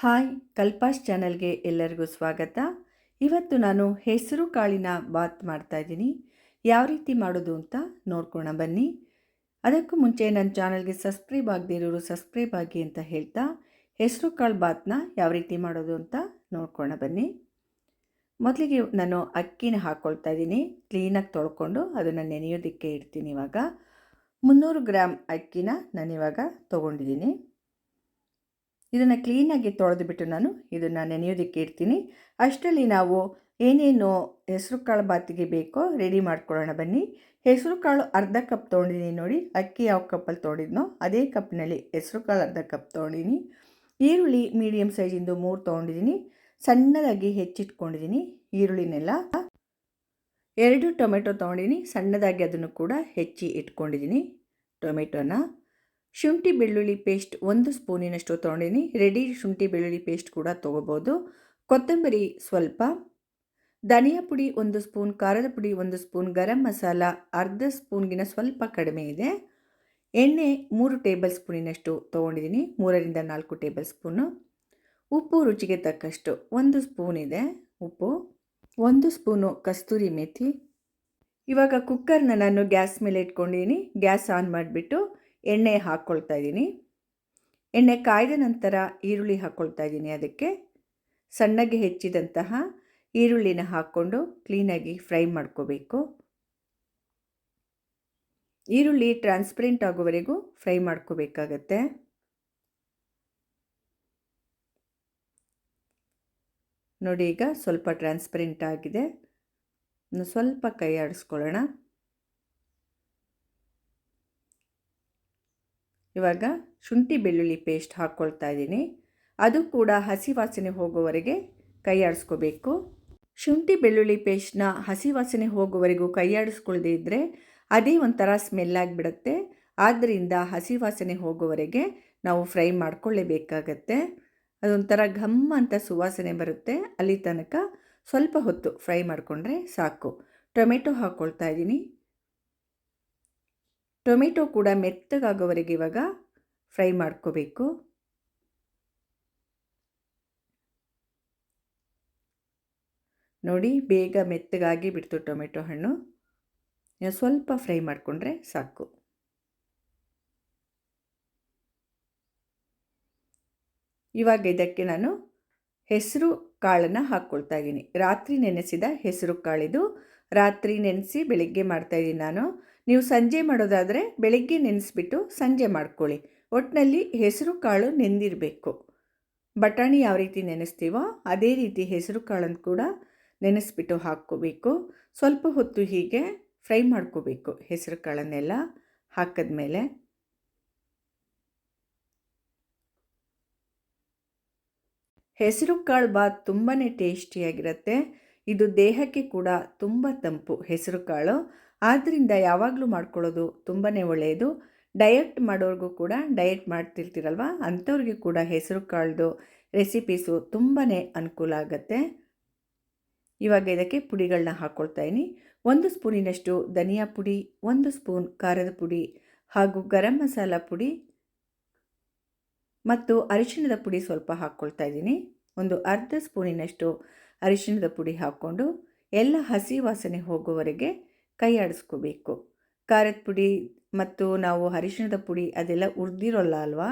Hi ಕಲ್ಪಾಸ್ ಚಾನಲ್ಗೆ ಎಲ್ಲರಿಗೂ ಸ್ವಾಗತ. ಇವತ್ತು ನಾನು ಹೆಸರು ಕಾಳಿನ ಬಾತ್ ಮಾಡ್ತಾ ಇದ್ದೀನಿ. ಯಾವ ರೀತಿ ಮಾಡೋದು ಅಂತ ನೋಡ್ಕೋಣ ಬನ್ನಿ. ಅದಕ್ಕೂ ಮುಂಚೆ ನನ್ನ ಚಾನಲ್ಗೆ ಸಬ್ಸ್ಕ್ರೈಬ್ ಆಗದೇ ಇರೋರು ಸಬ್ಸ್ಕ್ರೈಬ್ ಆಗಿ ಅಂತ ಹೇಳ್ತಾ ಹೆಸರು ಕಾಳು ಬಾತ್ನ ಯಾವ ರೀತಿ ಮಾಡೋದು ಅಂತ ನೋಡ್ಕೋಣ ಬನ್ನಿ. ಮೊದಲಿಗೆ ನಾನು ಅಕ್ಕಿನ ಹಾಕ್ಕೊಳ್ತಾ ಇದ್ದೀನಿ. ಕ್ಲೀನಾಗಿ ತೊಳ್ಕೊಂಡು ಅದನ್ನು ನೆನೆಯೋದಕ್ಕೆ ಇಡ್ತೀನಿ ಇವಾಗ. ಮುನ್ನೂರು ಗ್ರಾಮ್ ಅಕ್ಕಿನ ನಾನಿವಾಗ ತೊಗೊಂಡಿದ್ದೀನಿ. ಇದನ್ನು ಕ್ಲೀನಾಗಿ ತೊಳೆದುಬಿಟ್ಟು ನಾನು ಇದನ್ನು ನೆನೆಯೋದಕ್ಕೆ ಇಡ್ತೀನಿ. ಅಷ್ಟರಲ್ಲಿ ನಾವು ಏನೇನು ಹೆಸರು ಕಾಳು ಬಾತಿಗೆ ಬೇಕೋ ರೆಡಿ ಮಾಡ್ಕೊಳ್ಳೋಣ ಬನ್ನಿ. ಹೆಸರು ಕಾಳು ಅರ್ಧ ಕಪ್ ತೊಗೊಂಡಿದ್ದೀನಿ ನೋಡಿ, ಅಕ್ಕಿ ಯಾವ ಕಪ್ಪಲ್ಲಿ ತೊಗೊಂಡಿದ್ನೋ, ಅದೇ ಕಪ್ನಲ್ಲಿ ಹೆಸರು ಕಾಳು ಅರ್ಧ ಕಪ್ ತೊಗೊಂಡಿದ್ದೀನಿ. ಈರುಳ್ಳಿ ಮೀಡಿಯಮ್ ಸೈಜಿಂದು ಮೂರು ತೊಗೊಂಡಿದ್ದೀನಿ. ಸಣ್ಣದಾಗಿ ಹೆಚ್ಚಿಟ್ಕೊಂಡಿದ್ದೀನಿ ಈರುಳ್ಳಿನೆಲ್ಲ. ಎರಡು ಟೊಮೆಟೊ ತೊಗೊಂಡಿದ್ದೀನಿ, ಸಣ್ಣದಾಗಿ ಅದನ್ನು ಕೂಡ ಹೆಚ್ಚಿ ಇಟ್ಕೊಂಡಿದ್ದೀನಿ ಟೊಮೆಟೊನ. ಶುಂಠಿ ಬೆಳ್ಳುಳ್ಳಿ ಪೇಸ್ಟ್ ಒಂದು ಸ್ಪೂನಿನಷ್ಟು ತೊಗೊಂಡಿನಿ ರೆಡಿ ಶುಂಠಿ ಬೆಳ್ಳುಳ್ಳಿ ಪೇಸ್ಟ್ ಕೂಡ ತೊಗೋಬೋದು. ಕೊತ್ತಂಬರಿ ಸ್ವಲ್ಪ. ಧನಿಯಾ ಪುಡಿ ಒಂದು ಸ್ಪೂನ್, ಖಾರದ ಪುಡಿ ಒಂದು ಸ್ಪೂನ್, ಗರಂ ಮಸಾಲ ಅರ್ಧ ಸ್ಪೂನ್ಗಿನ ಸ್ವಲ್ಪ ಕಡಿಮೆ ಇದೆ. ಎಣ್ಣೆ ಮೂರು ಟೇಬಲ್ ಸ್ಪೂನಿನಷ್ಟು ತೊಗೊಂಡಿದ್ದೀನಿ. ಮೂರರಿಂದ ನಾಲ್ಕು ಟೇಬಲ್ ಸ್ಪೂನು. ಉಪ್ಪು ರುಚಿಗೆ ತಕ್ಕಷ್ಟು ಒಂದು ಸ್ಪೂನ್ ಇದೆ. ಉಪ್ಪು. ಒಂದು ಸ್ಪೂನು ಕಸ್ತೂರಿ ಮೇಥಿ. ಇವಾಗ ಕುಕ್ಕರ್ನ ನಾನು ಗ್ಯಾಸ್ ಮೇಲೆ ಇಟ್ಕೊಂಡಿದ್ದೀನಿ. ಗ್ಯಾಸ್ ಆನ್ ಮಾಡಿಬಿಟ್ಟು ಎಣ್ಣೆ ಹಾಕ್ಕೊಳ್ತಾ ಇದ್ದೀನಿ. ಎಣ್ಣೆ ಕಾಯ್ದ ನಂತರ ಈರುಳ್ಳಿ ಹಾಕ್ಕೊಳ್ತಾ ಇದ್ದೀನಿ ಅದಕ್ಕೆ. ಸಣ್ಣಗೆ ಹೆಚ್ಚಿದಂತಹ ಈರುಳ್ಳಿನ ಹಾಕ್ಕೊಂಡು ಕ್ಲೀನಾಗಿ ಫ್ರೈ ಮಾಡ್ಕೋಬೇಕು. ಈರುಳ್ಳಿ ಟ್ರಾನ್ಸ್ಪರೆಂಟ್ ಆಗೋವರೆಗೂ ಫ್ರೈ ಮಾಡ್ಕೋಬೇಕಾಗತ್ತೆ. ನೋಡಿ ಈಗ ಸ್ವಲ್ಪ ಟ್ರಾನ್ಸ್ಪರೆಂಟ್ ಆಗಿದೆ. ಸ್ವಲ್ಪ ಕೈ ಆಡಿಸ್ಕೊಳ್ಳೋಣ ಇವಾಗ ಶುಂಠಿ ಬೆಳ್ಳುಳ್ಳಿ ಪೇಸ್ಟ್ ಹಾಕ್ಕೊಳ್ತಾ ಇದ್ದೀನಿ. ಅದು ಕೂಡ ಹಸಿ ವಾಸನೆ ಹೋಗೋವರೆಗೆ ಕೈ ಆಡಿಸ್ಕೋಬೇಕು ಶುಂಠಿ ಬೆಳ್ಳುಳ್ಳಿ ಪೇಸ್ಟ್ನ ಹಸಿ ವಾಸನೆ ಹೋಗೋವರೆಗೂ ಕೈ ಆಡಿಸ್ಕೊಳ್ಳದೆ ಇದ್ದರೆ ಅದೇ ಒಂಥರ ಸ್ಮೆಲ್ ಆಗಿಬಿಡುತ್ತೆ. ಆದ್ದರಿಂದ ಹಸಿ ವಾಸನೆ ಹೋಗೋವರೆಗೆ ನಾವು ಫ್ರೈ ಮಾಡ್ಕೊಳ್ಳೇಬೇಕಾಗತ್ತೆ ಅದೊಂಥರ ಘಮ್ ಅಂತ ಸುವಾಸನೆ ಬರುತ್ತೆ. ಅಲ್ಲಿ ತನಕ ಸ್ವಲ್ಪ ಹೊತ್ತು ಫ್ರೈ ಮಾಡಿಕೊಂಡ್ರೆ ಸಾಕು. ಟೊಮೆಟೊ ಹಾಕ್ಕೊಳ್ತಾ ಇದ್ದೀನಿ. ಟೊಮೆಟೊ ಕೂಡ ಮೆತ್ತಗಾಗೋವರೆಗೆ ಇವಾಗ ಫ್ರೈ ಮಾಡ್ಕೋಬೇಕು. ನೋಡಿ, ಬೇಗ ಮೆತ್ತಗಾಗಿ ಬಿಡ್ತು ಟೊಮೆಟೊ ಹಣ್ಣು. ಸ್ವಲ್ಪ ಫ್ರೈ ಮಾಡಿಕೊಂಡ್ರೆ ಸಾಕು. ಇವಾಗ ಇದಕ್ಕೆ ನಾನು ಹೆಸರು ಕಾಳನ್ನು ಹಾಕ್ಕೊಳ್ತಾ ಇದ್ದೀನಿ. ರಾತ್ರಿ ನೆನೆಸಿದ ಹೆಸರು ಕಾಳಿದು ರಾತ್ರಿ ನೆನೆಸಿ ಬೆಳಿಗ್ಗೆ ಮಾಡ್ತಾಯಿದ್ದೀನಿ ನಾನು. ನೀವು ಸಂಜೆ ಮಾಡೋದಾದರೆ ಬೆಳಗ್ಗೆ ನೆನೆಸ್ಬಿಟ್ಟು ಸಂಜೆ ಮಾಡ್ಕೊಳ್ಳಿ. ಒಟ್ಟಿನಲ್ಲಿ ಹೆಸರು ಕಾಳು ನೆಂದಿರಬೇಕು. ಬಟಾಣಿ ಯಾವ ರೀತಿ ನೆನೆಸ್ತೀವೋ ಅದೇ ರೀತಿ ಹೆಸರು ಕಾಳನ್ನು ಕೂಡ ನೆನೆಸ್ಬಿಟ್ಟು ಹಾಕ್ಕೋಬೇಕು. ಸ್ವಲ್ಪ ಹೊತ್ತು ಹೀಗೆ ಫ್ರೈ ಮಾಡ್ಕೋಬೇಕು ಹೆಸರು ಕಾಳನ್ನೆಲ್ಲ ಹಾಕಿದ್ಮೇಲೆ. ಹೆಸರು ಕಾಳು ಬಾತ್ ತುಂಬಾ ಟೇಸ್ಟಿಯಾಗಿರುತ್ತೆ. ಇದು ದೇಹಕ್ಕೆ ಕೂಡ ತುಂಬ ತಂಪು ಹೆಸರು ಕಾಳು. ಆದ್ದರಿಂದ ಯಾವಾಗಲೂ ಮಾಡ್ಕೊಳ್ಳೋದು ತುಂಬಾ ಒಳ್ಳೆಯದು. ಡಯಟ್ ಮಾಡೋರಿಗೂ ಕೂಡ ಡಯಟ್ ಮಾಡ್ತಿರ್ತೀರಲ್ವ? ಅಂಥವ್ರಿಗೆ ಕೂಡ ಹೆಸರು ಕಾಳ್ದು ರೆಸಿಪೀಸು ತುಂಬಾ ಅನುಕೂಲ ಆಗುತ್ತೆ. ಇವಾಗ ಇದಕ್ಕೆ ಪುಡಿಗಳನ್ನ ಹಾಕ್ಕೊಳ್ತಾ ಒಂದು ಸ್ಪೂನಿನಷ್ಟು ಧನಿಯಾ ಪುಡಿ, ಒಂದು ಸ್ಪೂನ್ ಖಾರದ ಪುಡಿ ಹಾಗೂ ಗರಂ ಮಸಾಲ ಪುಡಿ ಮತ್ತು ಅರಿಶಿಣದ ಪುಡಿ ಸ್ವಲ್ಪ ಹಾಕ್ಕೊಳ್ತಾ ಇದ್ದೀನಿ ಒಂದು ಅರ್ಧ ಸ್ಪೂನಿನಷ್ಟು ಅರಿಶಿಣದ ಪುಡಿ ಹಾಕ್ಕೊಂಡು ಎಲ್ಲ ಹಸಿ ವಾಸನೆ ಹೋಗುವವರೆಗೆ ಕೈ ಆಡಿಸ್ಕೋಬೇಕು. ಖಾರದ ಪುಡಿ ಮತ್ತು ನಾವು ಅರಿಶಿಣದ ಪುಡಿ ಅದೆಲ್ಲ ಉರಿದಿರೋಲ್ಲ ಅಲ್ವಾ?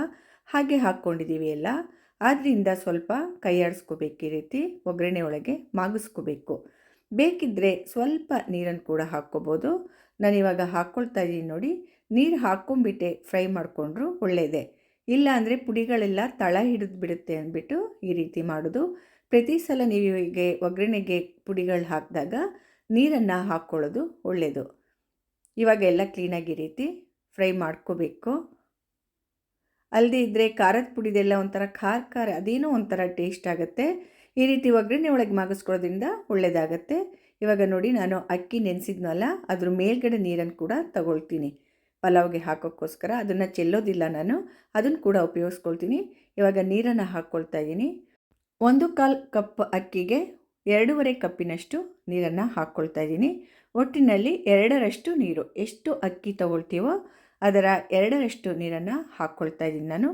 ಹಾಗೆ ಹಾಕ್ಕೊಂಡಿದ್ದೀವಿ ಎಲ್ಲ. ಆದ್ದರಿಂದ ಸ್ವಲ್ಪ ಕೈ ಆಡಿಸ್ಕೋಬೇಕು ಈ ರೀತಿ, ಒಗ್ಗರಣೆ ಒಳಗೆ ಮಾಗಿಸ್ಕೋಬೇಕು. ಬೇಕಿದ್ದರೆ ಸ್ವಲ್ಪ ನೀರನ್ನು ಕೂಡ ಹಾಕ್ಕೋಬೋದು. ನಾನಿವಾಗ ಹಾಕ್ಕೊಳ್ತಾ ಇದ್ದೀನಿ ನೋಡಿ. ನೀರು ಹಾಕ್ಕೊಂಬಿಟ್ಟೆ ಫ್ರೈ ಮಾಡಿಕೊಂಡ್ರು ಒಳ್ಳೆಯದೆ ಇಲ್ಲ ಅಂದರೆ ಪುಡಿಗಳೆಲ್ಲ ತಳ ಹಿಡಿದು ಬಿಡುತ್ತೆ ಅಂದ್ಬಿಟ್ಟು ಈ ರೀತಿ ಮಾಡೋದು. ಪ್ರತಿ ಸಲ ನೀವು ಹೀಗೆ ಒಗ್ಗರಣೆಗೆ ಪುಡಿಗಳು ಹಾಕಿದಾಗ ನೀರನ್ನು ಹಾಕ್ಕೊಳ್ಳೋದು ಒಳ್ಳೆಯದು ಇವಾಗ ಎಲ್ಲ ಕ್ಲೀನಾಗಿ ರೀತಿ ಫ್ರೈ ಮಾಡ್ಕೋಬೇಕು. ಅಲ್ಲದೆ ಇದ್ದರೆ ಖಾರದ ಪುಡಿದೆಲ್ಲ ಒಂಥರ ಖಾರ ಖಾರ, ಅದೇನೋ ಒಂಥರ ಟೇಸ್ಟ್ ಆಗುತ್ತೆ. ಈ ರೀತಿ ಒಗ್ಗರಣೆ ಒಳಗೆ ಮಾಗಿಸ್ಕೊಳ್ಳೋದ್ರಿಂದ ಒಳ್ಳೆಯದಾಗತ್ತೆ ಇವಾಗ ನೋಡಿ ನಾನು ಅಕ್ಕಿ ನೆನೆಸಿದ್ನಲ್ಲ, ಅದ್ರ ಮೇಲ್ಗಡೆ ನೀರನ್ನು ಕೂಡ ತಗೊಳ್ತೀನಿ. ಪಲಾವ್ಗೆ ಹಾಕೋಕ್ಕೋಸ್ಕರ, ಅದನ್ನು ಚೆಲ್ಲೋದಿಲ್ಲ ನಾನು ಅದನ್ನು ಕೂಡ ಉಪಯೋಗಿಸ್ಕೊಳ್ತೀನಿ. ಇವಾಗ ನೀರನ್ನು ಹಾಕ್ಕೊಳ್ತಾ ಇದ್ದೀನಿ ಒಂದು ಕಾಲು ಕಪ್ ಅಕ್ಕಿಗೆ ಎರಡೂವರೆ ಕಪ್ಪಿನಷ್ಟು ನೀರನ್ನು ಹಾಕ್ಕೊಳ್ತಾ ಇದ್ದೀನಿ. ಒಟ್ಟಿನಲ್ಲಿ ಎರಡರಷ್ಟು ನೀರು, ಎಷ್ಟು ಅಕ್ಕಿ ತಗೊಳ್ತೀವೋ ಅದರ ಎರಡರಷ್ಟು ನೀರನ್ನು ಹಾಕ್ಕೊಳ್ತಾ ಇದ್ದೀನಿ ನಾನು.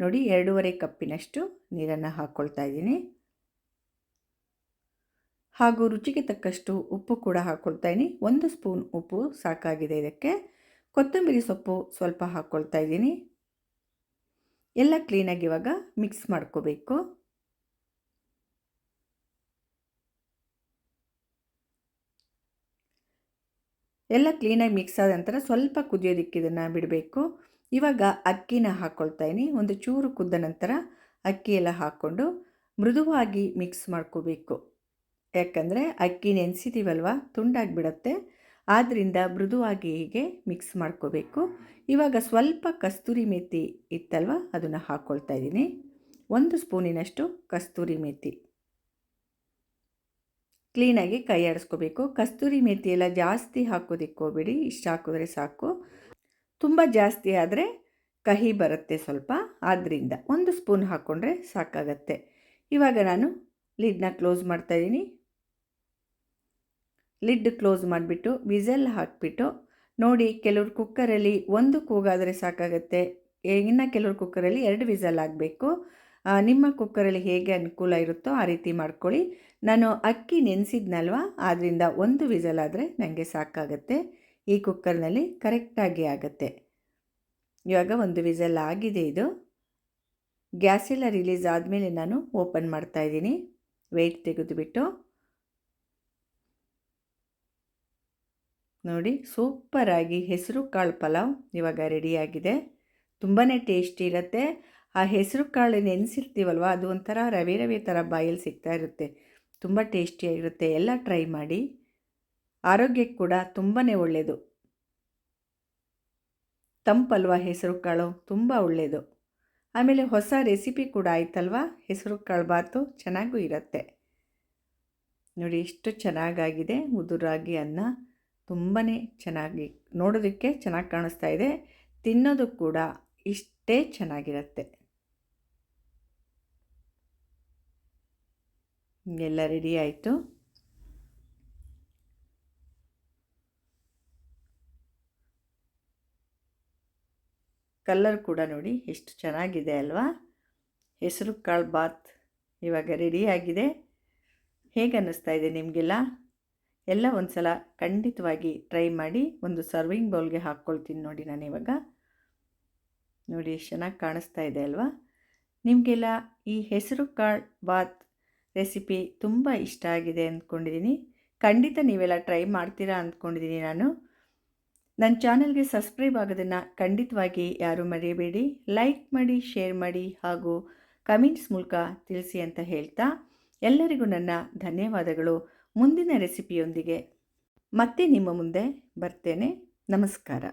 ನೋಡಿ, ಎರಡೂವರೆ ಕಪ್ಪಿನಷ್ಟು ನೀರನ್ನು ಹಾಕ್ಕೊಳ್ತಾ ಇದ್ದೀನಿ. ಹಾಗೂ ರುಚಿಗೆ ತಕ್ಕಷ್ಟು ಉಪ್ಪು ಕೂಡ ಹಾಕ್ಕೊಳ್ತಾ ಇದ್ದೀನಿ. ಒಂದು ಸ್ಪೂನ್ ಉಪ್ಪು ಸಾಕಾಗಿದೆ ಇದಕ್ಕೆ. ಕೊತ್ತಂಬರಿ ಸೊಪ್ಪು ಸ್ವಲ್ಪ ಹಾಕ್ಕೊಳ್ತಾ ಇದ್ದೀನಿ. ಎಲ್ಲ ಕ್ಲೀನಾಗಿ ಇವಾಗ ಮಿಕ್ಸ್ ಮಾಡ್ಕೋಬೇಕು. ಎಲ್ಲ ಕ್ಲೀನಾಗಿ ಮಿಕ್ಸ್ ಆದ ನಂತರ ಸ್ವಲ್ಪ ಕುದಿಯೋದಕ್ಕೆ ಇದನ್ನು ಬಿಡಬೇಕು. ಇವಾಗ ಅಕ್ಕಿನ ಹಾಕ್ಕೊಳ್ತಾ ಒಂದು ಚೂರು ಕುದ್ದ ನಂತರ ಅಕ್ಕಿ ಎಲ್ಲ ಹಾಕ್ಕೊಂಡು ಮೃದುವಾಗಿ ಮಿಕ್ಸ್ ಮಾಡ್ಕೋಬೇಕು. ಯಾಕಂದರೆ ಅಕ್ಕಿ ನೆನೆಸಿದ್ದೀವಲ್ವ ತುಂಡಾಗಿಬಿಡತ್ತೆ. ಆದ್ದರಿಂದ ಮೃದುವಾಗಿ ಹೀಗೆ ಮಿಕ್ಸ್ ಮಾಡ್ಕೋಬೇಕು. ಇವಾಗ ಸ್ವಲ್ಪ ಕಸ್ತೂರಿ ಮೇಥಿ ಇತ್ತಲ್ವ? ಅದನ್ನು ಹಾಕ್ಕೊಳ್ತಾ ಇದ್ದೀನಿ. ಒಂದು ಸ್ಪೂನಿನಷ್ಟು ಕಸ್ತೂರಿ ಮೇಥಿ ಕ್ಲೀನಾಗಿ ಕೈ ಆಡಿಸ್ಕೋಬೇಕು. ಕಸ್ತೂರಿ ಮೇಥಿ ಎಲ್ಲ ಜಾಸ್ತಿ ಹಾಕೋದಿಕ್ಕೆ ಹೋಗ್ಬೇಡಿ. ಇಷ್ಟು ಹಾಕಿದ್ರೆ ಸಾಕು. ತುಂಬ ಜಾಸ್ತಿ ಆದರೆ ಕಹಿ ಬರುತ್ತೆ ಸ್ವಲ್ಪ. ಆದ್ದರಿಂದ ಒಂದು ಸ್ಪೂನ್ ಹಾಕ್ಕೊಂಡ್ರೆ ಸಾಕಾಗತ್ತೆ. ಇವಾಗ ನಾನು ಲಿಡ್ನ ಕ್ಲೋಸ್ ಮಾಡ್ತಾಯಿದ್ದೀನಿ ಲಿಡ್ ಕ್ಲೋಸ್ ಮಾಡಿಬಿಟ್ಟು ವಿಸಲ್ ಹಾಕಿಬಿಟ್ಟು ನೋಡಿ ಕೆಲವ್ರು ಕುಕ್ಕರಲ್ಲಿ ಒಂದು ಕೂಗಾದರೆ ಸಾಕಾಗತ್ತೆ. ಇನ್ನು ಕೆಲವ್ರು ಕುಕ್ಕರಲ್ಲಿ ಎರಡು ವಿಸಲ್ ಆಗಬೇಕು. ನಿಮ್ಮ ಕುಕ್ಕರಲ್ಲಿ ಹೇಗೆ ಅನುಕೂಲ ಇರುತ್ತೋ ಆ ರೀತಿ ಮಾಡ್ಕೊಳ್ಳಿ. ನಾನು ಅಕ್ಕಿ ನೆನೆಸಿದ್ನಲ್ವ? ಆದ್ದರಿಂದ ಒಂದು ವಿಸಲ್ ಆದರೆ ನನಗೆ ಸಾಕಾಗತ್ತೆ. ಈ ಕುಕ್ಕರ್ನಲ್ಲಿ ಕರೆಕ್ಟಾಗಿ ಆಗುತ್ತೆ. ಇವಾಗ ಒಂದು ವಿಸಲ್ ಆಗಿದೆ ಇದು. ಗ್ಯಾಸೆಲ್ಲ ರಿಲೀಸ್ ಆದಮೇಲೆ ನಾನು ಓಪನ್ ಮಾಡ್ತಾಯಿದ್ದೀನಿ ವೆಯ್ಟ್ ತೆಗೆದುಬಿಟ್ಟು. ನೋಡಿ ಸೂಪರಾಗಿ ಹೆಸರು ಕಾಳು ಪಲಾವ್ ಇವಾಗ ರೆಡಿಯಾಗಿದೆ ತುಂಬಾ ಟೇಸ್ಟಿ ಇರುತ್ತೆ. ಆ ಹೆಸರು ಕಾಳು ನೆನೆಸಿರ್ತೀವಲ್ವ? ಅದು ಒಂಥರ ರವೆ ರವೆ ಥರ ಬಾಯಲ್ಲಿ ಸಿಗ್ತಾ ಇರುತ್ತೆ. ತುಂಬ ಟೇಸ್ಟಿಯಾಗಿರುತ್ತೆ ಎಲ್ಲ ಟ್ರೈ ಮಾಡಿ. ಆರೋಗ್ಯಕ್ಕೆ ಕೂಡ ತುಂಬಾ ಒಳ್ಳೆಯದು ತಂಪಲ್ವ ಹೆಸರು ಕಾಳು ತುಂಬ ಒಳ್ಳೆಯದು ಆಮೇಲೆ ಹೊಸ ರೆಸಿಪಿ ಕೂಡ ಆಯ್ತಲ್ವ? ಹೆಸರು ಕಾಳು ಬಾತು ಚೆನ್ನಾಗೂ ಇರುತ್ತೆ. ನೋಡಿ, ಎಷ್ಟು ಚೆನ್ನಾಗಾಗಿದೆ. ಉದುರಾಗಿ ಅನ್ನ ತುಂಬಾ ಚೆನ್ನಾಗಿ ನೋಡೋದಕ್ಕೆ ಚೆನ್ನಾಗಿ ಕಾಣಿಸ್ತಾ ಇದೆ. ತಿನ್ನೋದು ಕೂಡ ಇಷ್ಟೇ ಚೆನ್ನಾಗಿರುತ್ತೆ. ಎಲ್ಲ ರೆಡಿ ಆಯಿತು. ಕಲ್ಲರ್ ಕೂಡ ನೋಡಿ ಎಷ್ಟು ಚೆನ್ನಾಗಿದೆ ಅಲ್ವಾ? ಹೆಸರು ಕಾಳು ಬಾತ್ ಇವಾಗ ರೆಡಿಯಾಗಿದೆ ಹೇಗೆ ಅನ್ನಿಸ್ತಾ ಇದೆ ನಿಮಗೆಲ್ಲ? ಎಲ್ಲ ಒಂದು ಸಲ ಖಂಡಿತವಾಗಿ ಟ್ರೈ ಮಾಡಿ ಒಂದು ಸರ್ವಿಂಗ್ ಬೌಲ್ಗೆ ಹಾಕ್ಕೊಳ್ತೀನಿ ನೋಡಿ ನಾನು ಇವಾಗ. ನೋಡಿ ಎಷ್ಟು ಚೆನ್ನಾಗಿ ಕಾಣಿಸ್ತಾ ಇದೆ ಅಲ್ವಾ? ನಿಮಗೆಲ್ಲ ಈ ಹೆಸರು ಕಾಳು ಬಾತ್ ರೆಸಿಪಿ ತುಂಬ ಇಷ್ಟ ಆಗಿದೆ ಅಂದ್ಕೊಂಡಿದ್ದೀನಿ. ಖಂಡಿತ ನೀವೆಲ್ಲ ಟ್ರೈ ಮಾಡ್ತೀರಾ ಅಂದ್ಕೊಂಡಿದ್ದೀನಿ ನಾನು. ನನ್ನ ಚಾನಲ್ಗೆ ಸಬ್ಸ್ಕ್ರೈಬ್ ಆಗೋದನ್ನು ಖಂಡಿತವಾಗಿ ಯಾರೂ ಮರೆಯಬೇಡಿ ಲೈಕ್ ಮಾಡಿ, ಶೇರ್ ಮಾಡಿ ಹಾಗೂ ಕಮೆಂಟ್ಸ್ ಮೂಲಕ ತಿಳಿಸಿ ಅಂತ ಹೇಳ್ತಾ ಎಲ್ಲರಿಗೂ ನನ್ನ ಧನ್ಯವಾದಗಳು. ಮುಂದಿನ ರೆಸಿಪಿಯೊಂದಿಗೆ ಮತ್ತೆ ನಿಮ್ಮ ಮುಂದೆ ಬರ್ತೇನೆ. ನಮಸ್ಕಾರ.